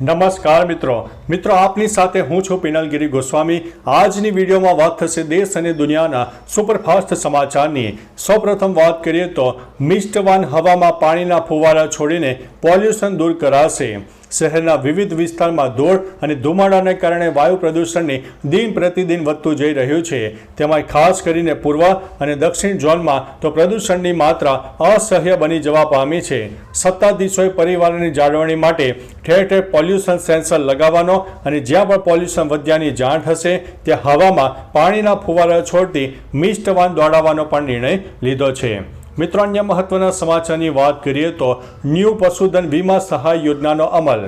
નમસ્કાર મિત્રો. મિત્રો, આપની સાથે હું છું પિનલગીરી ગોસ્વામી. આજની વિડીયોમાં વાત થશે દેશ અને દુનિયાના સુપરફાસ્ટ સમાચારની. સૌપ્રથમ વાત કરીએ તો મિષ્ટવાન હવામાં પાણીના ફુવારા છોડીને પોલ્યુશન દૂર કરાશે. શહેરના વિવિધ વિસ્તારમાં ધૂળ અને ધુમાડાને કારણે વાયુ પ્રદૂષણની દિન પ્રતિદિન વધતું જઈ રહ્યું છે. તેમાં ખાસ કરીને પૂર્વ અને દક્ષિણ ઝોનમાં તો પ્રદૂષણની માત્રા અસહ્ય બની જવા પામી છે. સત્તાધીશોએ પરિવારની જાળવણી માટે ઠેર ઠેર પોલ્યુશન સેન્સર લગાવવાનો અને જ્યાં પણ પોલ્યુશન વધ્યાની જાણ થશે, ત્યાં હવામાં પાણીના ફુવારા છોડતી મિસ્ટ વાન દોડાવવાનો પણ નિર્ણય લીધો છે. મિત્રો અન્ય મહત્વના સમાચારની વાત કરીએ તો ન્યૂ પશુધન વીમા સહાય યોજનાનો અમલ.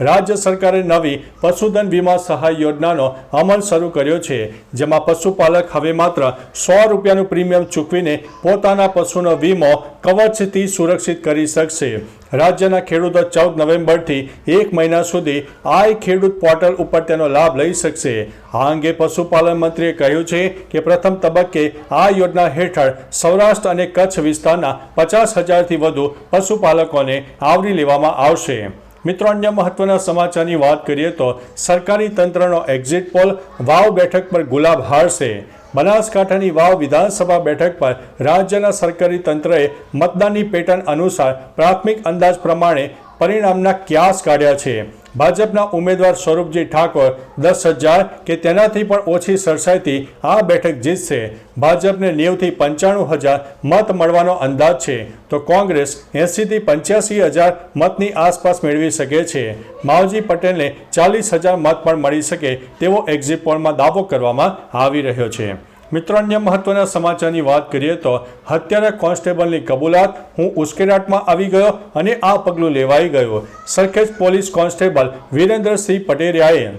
રાજ્ય સરકારે નવી પશુધન વીમા સહાય યોજનાનો અમલ શરૂ કર્યો છે, જેમાં પશુપાલક હવે માત્ર સો રૂપિયાનું પ્રીમિયમ ચૂકવીને પોતાના પશુનો વીમો કવચથી સુરક્ષિત કરી શકશે. રાજ્યના ખેડૂતો ચૌદ નવેમ્બરથી એક મહિના સુધી આઈ ખેડૂત પોર્ટલ ઉપર તેનો લાભ લઈ શકશે. આ અંગે પશુપાલન મંત્રીએ કહ્યું છે કે પ્રથમ તબક્કે આ યોજના હેઠળ સૌરાષ્ટ્ર અને કચ્છ વિસ્તારના પચાસ હજારથી વધુ પશુપાલકોને આવરી લેવામાં આવશે. મિત્રો, અન્ય મહત્વના સમાચારની વાત કરીએ તો સરકારી તંત્રનો એક્ઝિટ પોલ વાવ બેઠક પર ગુલાબ હારશે. બનાસકાંઠાની વાવ વિધાનસભા બેઠક પર રાજ્યના સરકારી તંત્રએ મતદાનની પેટર્ન અનુસાર પ્રાથમિક અંદાજ પ્રમાણે પરિણામના ક્યાસ કાઢ્યા છે. ભાજપના ઉમેદવાર સ્વરૂપજી ઠાકોર દસ હજાર કે તેનાથી પણ ઓછી સરસાઈથી આ બેઠક જીતશે. ભાજપને નેવથી પંચાણું હજાર મત મળવાનો અંદાજ છે. તો કોંગ્રેસ એંસીથી પંચ્યાસી હજાર મતની આસપાસ મેળવી શકે છે. માવજી પટેલને ચાલીસ હજાર મત પણ મળી શકે તેવો એક્ઝિટ પોલમાં દાવો કરવામાં આવી રહ્યો છે. મિત્રો, અન્ય મહત્વના સમાચારની વાત કરીએ તો હત્યારા કોન્સ્ટેબલની કબૂલાત, હું ઉશ્કેરાટમાં આવી ગયો અને આ પગલું લેવાઈ ગયું. સરખેજ પોલીસ કોન્સ્ટેબલ વિરેન્દ્રસિંહ પટેરિયાએ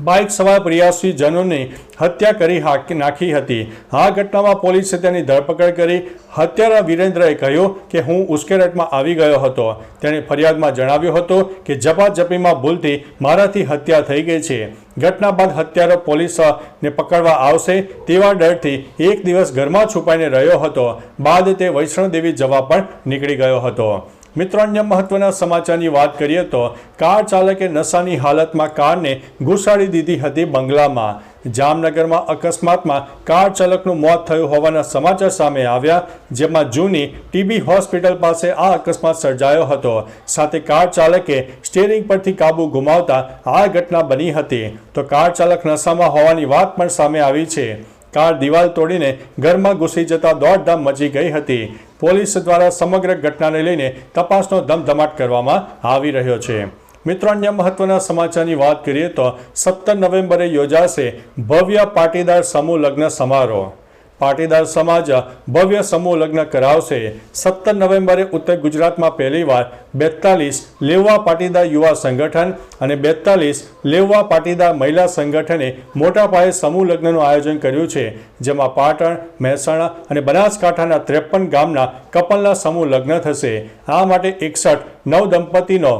બાઇક સવાર પ્રિયાસી જનોની હત્યા કરી નાખી હતી. આ ઘટનામાં પોલીસે તેની ધરપકડ કરી હત્યારા વિરેન્દ્રએ કહ્યું કે હું ઉશ્કેરટમાં આવી ગયો હતો. તેણે ફરિયાદમાં જણાવ્યું હતું કે ઝપાઝપીમાં ભૂલથી મારાથી હત્યા થઈ ગઈ છે. ઘટના બાદ હત્યારો પોલીસને પકડવા આવશે તેવા ડરથી એક દિવસ ઘરમાં છુપાઈને રહ્યો હતો. બાદ તે વૈષ્ણોદેવી જવા પણ નીકળી ગયો હતો. મિત્રો, અન્ય મહત્વના સમાચારની વાત કરીએ તો કાર ચાલકે નશાની હાલતમાં કારને ઘુસાડી દીધી હતી બંગલામાં. જામનગરમાં અકસ્માતમાં કાર ચાલકનું મોત થયું હોવાના સમાચાર સામે આવ્યા, જેમાં જૂની ટીબી હોસ્પિટલ પાસે આ અકસ્માત સર્જાયો હતો. સાથે કાર ચાલકે સ્ટેરિંગ પરથી કાબુ ગુમાવતા આ ઘટના બની હતી. તો કાર ચાલક નશામાં હોવાની વાત પણ સામે આવી છે. કાર દિવાલ તોડીને ઘરમાં ઘૂસી જતા દોડધામ મચી ગઈ હતી. પોલીસ દ્વારા સમગ્ર ઘટનાને લઈને તપાસનો ધમધમાટ કરવામાં આવી રહ્યો છે. મિત્રો, અન્ય મહત્વના સમાચારની વાત કરીએ તો સત્તર નવેમ્બરે યોજાશે ભવ્ય પાટીદાર સમૂહ લગ્ન સમારોહ. પાટીદાર સમાજ ભવ્ય સમૂહ લગ્ન કરાવશે. સત્તર નવેમ્બરે ઉત્તર ગુજરાતમાં પહેલીવાર બેતાલીસ લેવા પાટીદાર યુવા સંગઠન અને બેતાલીસ લેવા પાટીદાર મહિલા સંગઠને મોટા પાયે સમૂહ લગ્નનું આયોજન કર્યું છે, જેમાં પાટણ, મહેસાણા અને બનાસકાંઠાના ત્રેપન ગામના કપલના સમૂહ લગ્ન થશે. આ માટે એકસઠ નવ દંપતીનો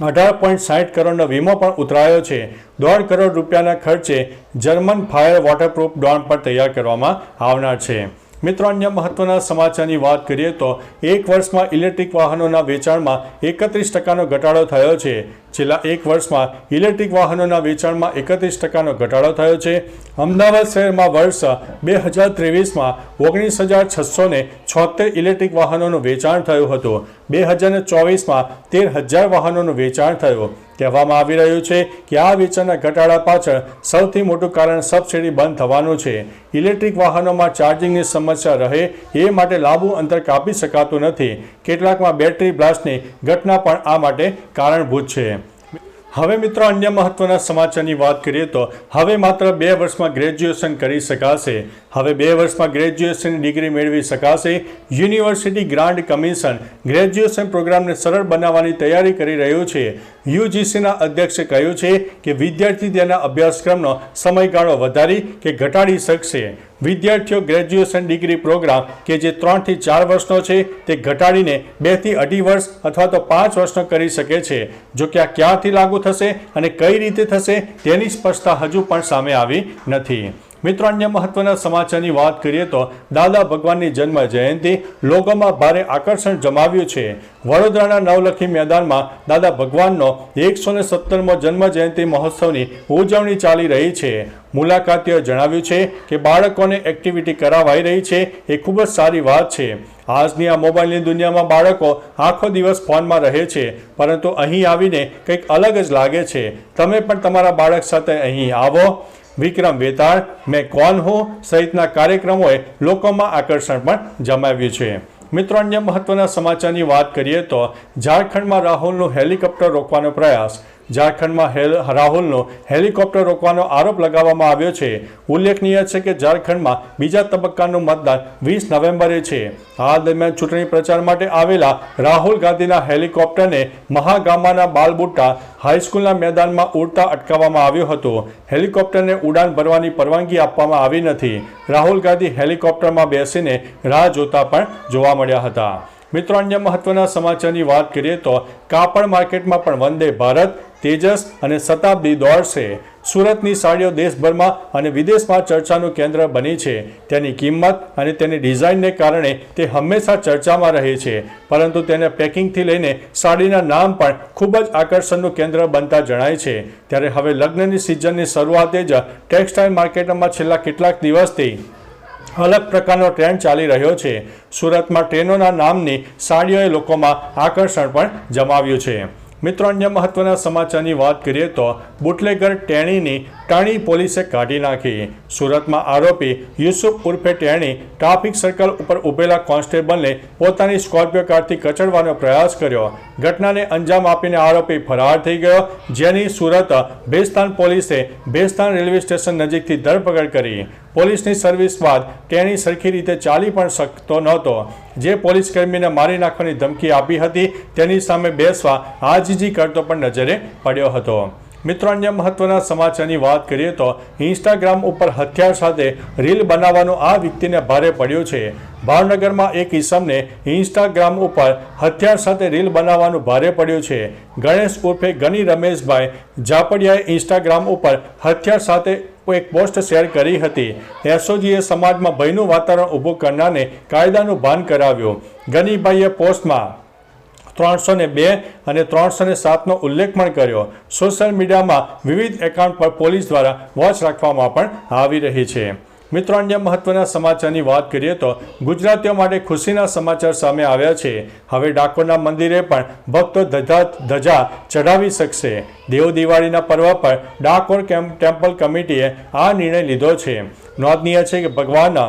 અઢાર પોઈન્ટ સાઠ કરોડનો વીમો પણ ઉતરાયો છે. દોઢ કરોડ રૂપિયાના ખર્ચે જર્મન ફાયર વોટરપ્રૂફ ડ્રોન પણ તૈયાર કરવામાં આવનાર છે. મિત્રો, અન્ય મહત્વના સમાચારની વાત કરીએ તો એક વર્ષમાં ઇલેક્ટ્રિક વાહનોના વેચાણમાં એકત્રીસ ટકાનો ઘટાડો થયો છે. છેલ્લા એક વર્ષમાં ઇલેક્ટ્રિક વાહનોના વેચાણમાં એકત્રીસ ટકાનો ઘટાડો થયો છે. અમદાવાદ શહેરમાં વર્ષ બે હજાર ત્રેવીસમાં ઓગણીસ હજાર છસો ને છોતેર ઇલેક્ટ્રિક વાહનોનું વેચાણ થયું હતું. બે હજાર ચોવીસમાં તેર હજાર વાહનોનું વેચાણ થયું. કહેવામાં આવી રહ્યું છે કે આ વેચાણના ઘટાડા પાછળ સૌથી મોટું કારણ સબસિડી બંધ થવાનું છે. ઇલેક્ટ્રિક વાહનોમાં ચાર્જિંગની સમસ્યા રહે એ માટે લાંબુ અંતર કાપી શકાતું નથી. કેટલાકમાં બેટરી બ્લાસ્ટની ઘટના પણ આ માટે કારણભૂત છે. હવે મિત્રો અન્ય મહત્વના સમાચારની વાત કરીએ તો હવે માત્ર બે વર્ષમાં ગ્રેજ્યુએશન કરી શકાશે. હવે બે વર્ષમાં ગ્રેજ્યુએશનની ડિગ્રી મેળવી શકાશે. યુનિવર્સિટી ગ્રાન્ટ કમિશન ગ્રેજ્યુએશન પ્રોગ્રામને સરળ બનાવવાની તૈયારી કરી રહ્યું છે. યુજીસીના અધ્યક્ષે કહ્યું છે કે વિદ્યાર્થી તેના અભ્યાસક્રમનો સમયગાળો વધારી કે ઘટાડી શકશે. વિદ્યાર્થીઓ ગ્રેજ્યુએશન ડિગ્રી પ્રોગ્રામ કે જે ત્રણથી ચાર વર્ષનો છે તે ઘટાડીને બેથી અઢી વર્ષ અથવા તો પાંચ વર્ષનો કરી શકે છે. જો કે આ ક્યાંથી લાગુ થશે અને કઈ રીતે થશે તેની સ્પષ્ટતા હજુ પણ સામે આવી નથી. મિત્રો, અન્ય મહત્વના સમાચારની વાત કરીએ તો દાદા ભગવાનની જન્મ જયંતિ લોકોમાં ભારે આકર્ષણ જમાવ્યું છે. વડોદરાના નવલખી મેદાનમાં દાદા ભગવાનનો એકસો ને સત્તરમો જન્મ જયંતિ મહોત્સવની ઉજવણી ચાલી રહી છે. મુલાકાતીઓએ જણાવ્યું છે કે બાળકોને એક્ટિવિટી કરાવાઈ રહી છે એ ખૂબ જ સારી વાત છે. આજની આ મોબાઈલની દુનિયામાં બાળકો આખો દિવસ ફોનમાં રહે છે, પરંતુ અહીં આવીને કંઈક અલગ જ લાગે છે. તમે પણ તમારા બાળક સાથે અહીં આવો. વિક્રમ વેતાળ મેં કોન હું સહિતના કાર્યક્રમોએ લોકોમાં આકર્ષણ પણ જમાવ્યું છે. મિત્રો, અન્ય મહત્વના સમાચારની વાત કરીએ તો ઝારખંડમાં રાહુલનું હેલિકોપ્ટર રોકવાનો પ્રયાસ ઝારખંડમાં હેલ, રાહુલનો હેલિકોપ્ટર રોકવાનો આરોપ લગાવવામાં આવ્યો છે. ઉલ્લેખનીય છે કે ઝારખંડમાં બીજા તબક્કાનું મતદાન વીસ નવેમ્બરે છે. આ દરમિયાન ચૂંટણી પ્રચાર માટે આવેલા રાહુલ ગાંધીના હેલિકોપ્ટરને મહાગામાના બાલબુટ્ટા હાઈસ્કૂલના મેદાનમાં ઉડતા અટકાવવામાં આવ્યો હતો. હેલિકોપ્ટરને ઉડાન ભરવાની પરવાનગી આપવામાં આવી નથી. રાહુલ ગાંધી હેલિકોપ્ટરમાં બેસીને રાહ જોતા પણ જોવા મળ્યા હતા. મિત્રો, અન્ય મહત્વના સમાચારની વાત કરીએ તો કાપડ માર્કેટમાં પણ વંદે ભારત તેજસ અને શતાબ્દી દોડશે. સુરતની સાડીઓ દેશભરમાં અને વિદેશમાં ચર્ચાનું કેન્દ્ર બની છે. તેની કિંમત અને તેની ડિઝાઇનને કારણે તે હંમેશા ચર્ચામાં રહે છે. પરંતુ તેને પેકિંગથી લઈને સાડીના નામ પણ ખૂબ જ આકર્ષણનું કેન્દ્ર બનતા જણાય છે. ત્યારે હવે લગ્નની સિઝનની શરૂઆતે જ ટેક્સટાઇલ માર્કેટમાં છેલ્લા કેટલાક દિવસથી અલગ પ્રકારનો ટ્રેન્ડ ચાલી રહ્યો છે. સુરતમાં ટ્રેનોના નામની સાડીઓએ લોકોમાં આકર્ષણ પણ જમાવ્યું છે. મિત્રો અન્ય મહત્વના સમાચારની વાત કરીએ તો બુટલેગર ટેણીની ટાણી પોલીસે કાઢી નાખી. સુરતમાં આરોપી યુસુફ ઉર્ફે ટેણી ટ્રાફિક સર્કલ ઉપર ઉભેલા કોન્સ્ટેબલને પોતાની સ્કોર્પિયો કારથી કચડવાનો પ્રયાસ કર્યો. ઘટનાને અંજામ આપીને આરોપી ફરાર થઈ ગયો, જેની સુરત ભેસ્તાન પોલીસે ભેસ્તાન રેલવે સ્ટેશન નજીકથી ધરપકડ કરી. પોલીસની સર્વિસ બાદ તેણી સરખી રીતે ચાલી પણ શકતો નહોતો. જે પોલીસ કર્મીને મારી નાખવાની ધમકી આપી હતી, તેની સામે બેસવા આજીજી કરતો પણ નજરે પડ્યો હતો. મિત્રો, અન્ય મહત્વના સમાચારની વાત કરીએ તો ઇન્સ્ટાગ્રામ ઉપર હથિયાર સાથે રીલ બનાવવાનો આ વ્યક્તિને ભારે પડ્યો છે. ભાવનગરમાં એક ઈસમને ઇન્સ્ટાગ્રામ ઉપર હથિયાર સાથે રીલ બનાવવાનું ભારે પડ્યું છે. ગણેશ ઉર્ફે ગની રમેશભાઈ જાપડિયાએ ઇન્સ્ટાગ્રામ ઉપર હથિયાર સાથે એક પોસ્ટ શેર કરી હતી. એસઓજીએ સમાજમાં ભયનું વાતાવરણ ઊભું કરનારને કાયદાનું ભાન કરાવ્યું. ગનીભાઈએ પોસ્ટમાં ત્રણસો ને બે અને ત્રણસો ને સાતનો ઉલ્લેખ પણ કર્યો. સોશિયલ મીડિયામાં વિવિધ એકાઉન્ટ પર પોલીસ દ્વારા વોચ રાખવામાં પણ આવી રહી છે. મિત્રો, અન્ય મહત્વના સમાચારની વાત કરીએ તો ગુજરાતીઓ માટે ખુશીના સમાચાર સામે આવ્યા છે. હવે ડાકોરના મંદિરે પણ ભક્તો ધજા ધજા ચઢાવી શકશે. દેવ દિવાળીના પર્વ પર ડાકોર ટેમ્પલ કમિટીએ આ નિર્ણય લીધો છે. નોંધનીય છે કે ભગવાન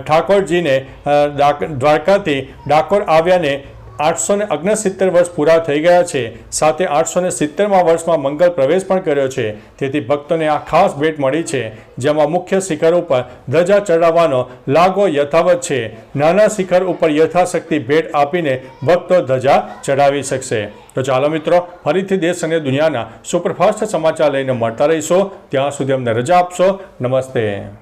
ઠાકોરજીને દ્વારકાથી ડાકોર આવ્યાને આઠસો ને ઓગણસિત્તેર વર્ષ પૂરા થઈ ગયા છે. સાથે આઠસો ને સિત્તેરમાં વર્ષમાં મંગલ પ્રવેશ પણ કર્યો છે. તેથી ભક્તોને આ ખાસ ભેટ મળી છે, જેમાં મુખ્ય શિખર ઉપર ધજા ચડાવવાનો લાગો યથાવત છે. નાના શિખર ઉપર યથાશક્તિ ભેટ આપીને ભક્તો ધજા ચડાવી શકશે. તો ચાલો મિત્રો, ફરીથી દેશ અને દુનિયાના સુપરફાસ્ટ સમાચાર લઈને મળતા રહીશો. ત્યાં સુધી અમને રજા આપશો. નમસ્તે.